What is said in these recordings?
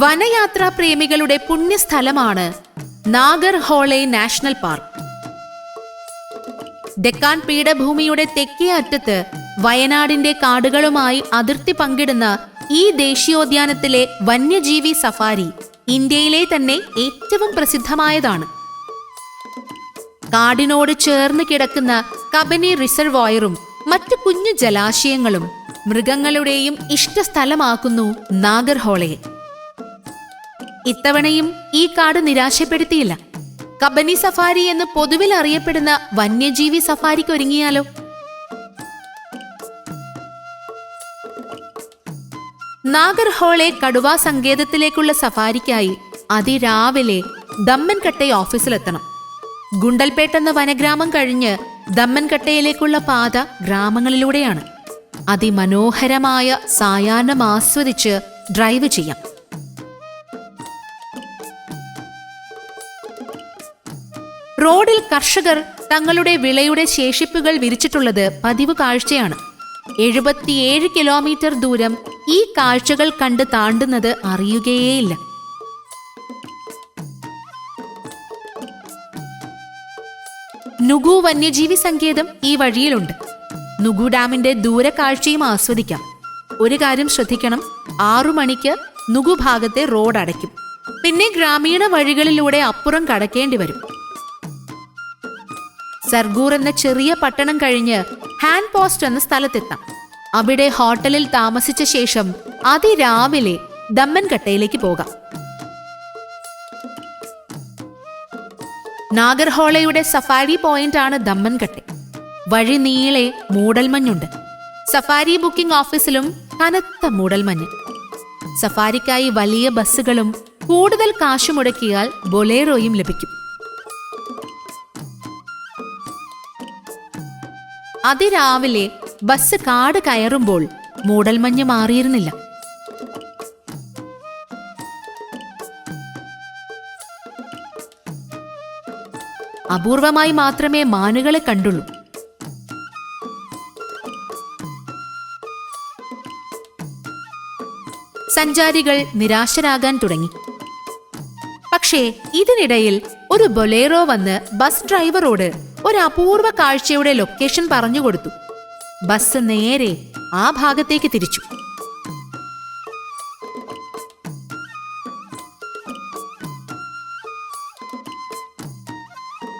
വനയാത്രാ പ്രേമികളുടെ പുണ്യസ്ഥലമാണ് Nagar ഹോളെ national park. Deccan പീഠഭൂമിയുടെ തെക്കേ അറ്റത്ത് വയനാടിന്റെ കാടുകളുമായി അതിർത്തി പങ്കിടുന്ന ഈ ദേശീയോദ്യാനത്തിലെ വന്യജീവി സഫാരി ഇന്ത്യയിലെ തന്നെ ഏറ്റവും പ്രസിദ്ധമായതാണ്. കാടിനോട് ചേർന്ന് കിടക്കുന്ന കബനി റിസർവോയറും മറ്റു കുഞ്ഞു ജലാശയങ്ങളും മൃഗങ്ങളുടെയും ഇഷ്ടസ്ഥലമാക്കുന്നു നാഗർഹോളയെ ഇത്തവണയും ഈ കാട് നിരാശപ്പെടുത്തിയില്ല. കബനി സഫാരി എന്ന് പൊതുവിൽ അറിയപ്പെടുന്ന വന്യജീവി സഫാരിക്ക് ഒരുങ്ങിയാലോ? നാഗർഹോളെ കടുവാ സങ്കേതത്തിലേക്കുള്ള സഫാരിക്കായി അതിരാവിലെ ദമ്മൻകട്ടെ ഓഫീസിലെത്തണം. ഗുണ്ടൽപേട്ട് എന്ന വനഗ്രാമം കഴിഞ്ഞ് ദമ്മൻകട്ടയിലേക്കുള്ള പാത ഗ്രാമങ്ങളിലൂടെയാണ്. അതിമനോഹരമായ സായാഹ്നം ആസ്വദിച്ച് ഡ്രൈവ് ചെയ്യാം. റോഡിൽ കർഷകർ തങ്ങളുടെ വിളയുടെ ശേഷിപ്പുകൾ വിരിച്ചിട്ടുള്ളത് പതിവ് കാഴ്ചയാണ്. എഴുപത്തിയേഴ് കിലോമീറ്റർ ദൂരം ഈ കാഴ്ചകൾ കണ്ട് താണ്ടുന്നത് അറിയുകയേയില്ല. നുഗു വന്യജീവി സങ്കേതം ഈ വഴിയിലുണ്ട്. നുഗു ഡാമിന്റെ ദൂരക്കാഴ്ചയും ആസ്വദിക്കാം. ഒരു കാര്യം ശ്രദ്ധിക്കണം ആറു മണിക്ക് നുഗു ഭാഗത്തെ റോഡ് അടയ്ക്കും പിന്നെ ഗ്രാമീണ വഴികളിലൂടെ അപ്പുറം കടക്കേണ്ടി വരും. സർഗൂർ എന്ന ചെറിയ പട്ടണം കഴിഞ്ഞ് ഹാൻഡ് പോസ്റ്റ് എന്ന സ്ഥലത്തെത്താം. അവിടെ ഹോട്ടലിൽ താമസിച്ച ശേഷം അതിരാവിലെ ദമ്മൻകട്ടയിലേക്ക് പോകാം. നാഗർഹോളയുടെ സഫാരി പോയിന്റ് ആണ് ദമ്മൻകട്ട. വഴി നീളെ മൂടൽമഞ്ഞുണ്ട്. സഫാരി ബുക്കിംഗ് ഓഫീസിലും കനത്ത മൂടൽമഞ്ഞ്. സഫാരിക്കായി വലിയ ബസ്സുകളും കൂടുതൽ കാശ് മുടക്കിയാൽ ബൊലേറോയും ലഭിക്കും. അതിരാവിലെ ബസ് കാട് കയറുമ്പോൾ മൂടൽമഞ്ഞ് മാറിയിരുന്നില്ല. അപൂർവമായി മാത്രമേ മാനുകളെ കണ്ടുള്ളൂ. സഞ്ചാരികൾ നിരാശരാകാൻ തുടങ്ങി. പക്ഷേ ഇതിനിടയിൽ ഒരു ബൊലേറോ വന്ന് ബസ് ഡ്രൈവറോട് ഒരു അപൂർവ കാഴ്ചയുടെ ലൊക്കേഷൻ പറഞ്ഞുകൊടുത്തു ബസ് നേരെ ആ ഭാഗത്തേക്ക് തിരിച്ചു.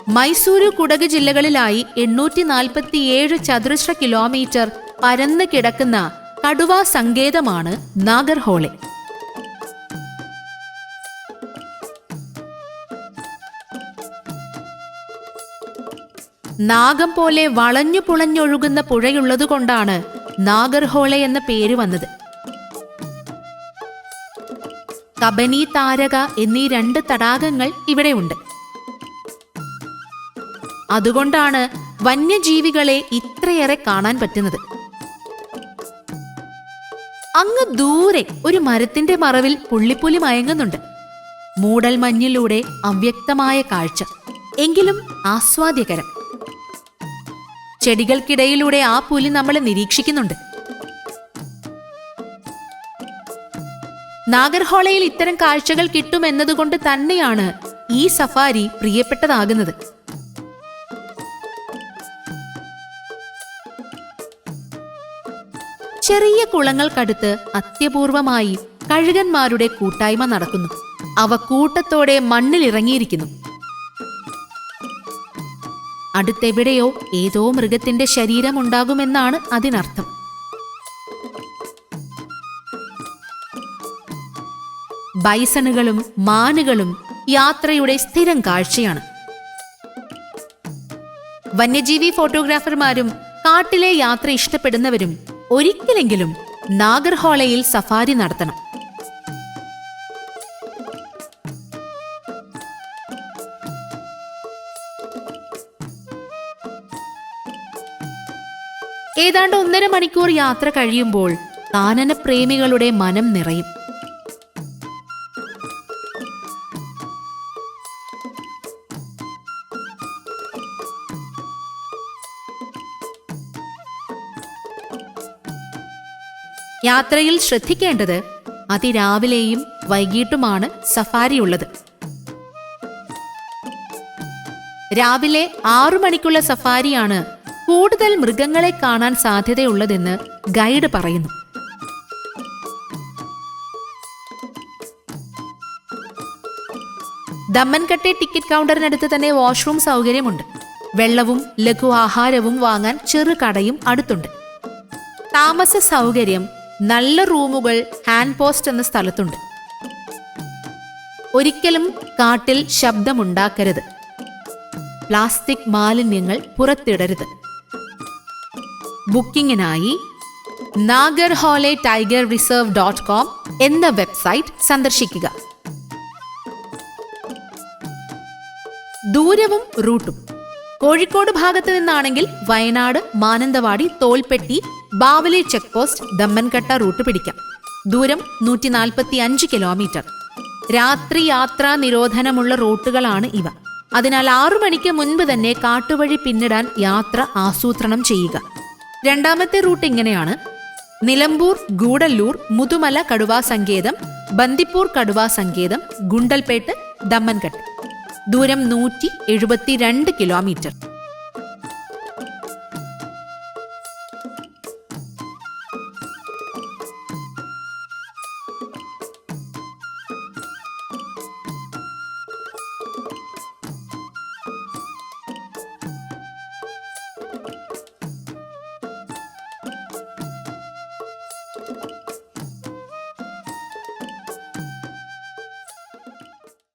മൈസൂരു കുടക് ജില്ലകളിലായി എണ്ണൂറ്റി നാൽപ്പത്തിയേഴ് ചതുരശ്ര കിലോമീറ്റർ പരന്ന് കിടക്കുന്ന കടുവാ സങ്കേതമാണ് നാഗർഹോളെ. നാഗം പോലെ വളഞ്ഞു പുളഞ്ഞൊഴുകുന്ന പുഴയുള്ളതുകൊണ്ടാണ് നാഗർഹോള എന്ന പേര് വന്നത്. കബനി താരക എന്നീ രണ്ട് തടാകങ്ങൾ ഇവിടെയുണ്ട്. അതുകൊണ്ടാണ് വന്യജീവികളെ ഇത്രയേറെ കാണാൻ പറ്റുന്നത്. അങ്ങ് ദൂരെ ഒരു മരത്തിന്റെ മറവിൽ പുള്ളിപ്പുലി മയങ്ങുന്നുണ്ട്. മൂടൽ മഞ്ഞിലൂടെ അവ്യക്തമായ കാഴ്ച. എങ്കിലും ആസ്വാദ്യകരം. ചെടികൾക്കിടയിലൂടെ ആ പുലി നമ്മളെ നിരീക്ഷിക്കുന്നുണ്ട്. നാഗർഹോളയിൽ ഇത്തരം കാഴ്ചകൾ കിട്ടുമെന്നതുകൊണ്ട് തന്നെയാണ് ഈ സഫാരി പ്രിയപ്പെട്ടതാകുന്നത്. ചെറിയ കുളങ്ങൾക്കടുത്ത് അത്യപൂർവമായി കഴുകന്മാരുടെ കൂട്ടായ്മ നടക്കുന്നു. അവ കൂട്ടത്തോടെ മണ്ണിലിറങ്ങിയിരിക്കുന്നു. അടുത്തെവിടെയോ ഏതോ മൃഗത്തിന്റെ ശരീരമുണ്ടാകുമെന്നാണ് അതിനർത്ഥം. ബൈസണുകളും മാനുകളും യാത്രയുടെ സ്ഥിരം കാഴ്ചയാണ്. വന്യജീവി ഫോട്ടോഗ്രാഫർമാരും കാട്ടിലെ യാത്ര ഇഷ്ടപ്പെടുന്നവരും ഒരിക്കലെങ്കിലും നാഗർഹോളയിൽ സഫാരി നടത്തണം. ഏതാണ്ട് ഒന്നര മണിക്കൂർ യാത്ര കഴിയുമ്പോൾ കാനന പ്രേമികളുടെ മനം നിറയും. യാത്രയിൽ ശ്രദ്ധിക്കേണ്ടത് അതിരാവിലെയും വൈകിട്ടുമാണ് സഫാരി ഉള്ളത് രാവിലെ ആറു മണിക്കുള്ള സഫാരിയാണ് കൂടുതൽ മൃഗങ്ങളെ കാണാൻ സാധ്യതയുള്ളതെന്ന് ഗൈഡ് പറയുന്നു. ദമ്മൻകട്ടെ ടിക്കറ്റ് കൗണ്ടറിനടുത്ത് തന്നെ വാഷ്റൂം സൗകര്യമുണ്ട്. വെള്ളവും ലഘു ആഹാരവും വാങ്ങാൻ ചെറു കടയും അടുത്തുണ്ട്. താമസ സൗകര്യം നല്ല റൂമുകൾ ഹാൻഡ് പോസ്റ്റ് എന്ന സ്ഥലത്തുണ്ട്. ഒരിക്കലും കാട്ടിൽ ശബ്ദമുണ്ടാക്കരുത്. പ്ലാസ്റ്റിക് മാലിന്യങ്ങൾ പുറത്തിടരുത്. ബുക്കിംഗിനായി Nagarhole tiger reserve dot com എന്ന വെബ്സൈറ്റ് സന്ദർശിക്കുക. ദൂരവും റൂട്ടും. കോഴിക്കോട് ഭാഗത്ത് നിന്നാണെങ്കിൽ Wayanad Mananthavady Tholpetty Bavali check post Dammankatta route പിടിക്കാം. ദൂരം നൂറ്റി നാൽപ്പത്തി അഞ്ച് കിലോമീറ്റർ. രാത്രി യാത്രാ നിരോധനമുള്ള റൂട്ടുകളാണ് ഇവ. അതിനാൽ ആറു മണിക്ക് മുൻപ് തന്നെ കാട്ടുവഴി പിന്നിടാൻ യാത്ര ആസൂത്രണം ചെയ്യുക. രണ്ടാമത്തെ റൂട്ട് ഇങ്ങനെയാണ്. നിലമ്പൂർ ഗൂഡല്ലൂർ മുതുമല കടുവാ സങ്കേതം ബന്ദിപ്പൂർ കടുവാ സങ്കേതം ഗുണ്ടൽപേട്ട് ദമ്മൻകട്ട്. ദൂരം നൂറ്റി എഴുപത്തിരണ്ട് കിലോമീറ്റർ.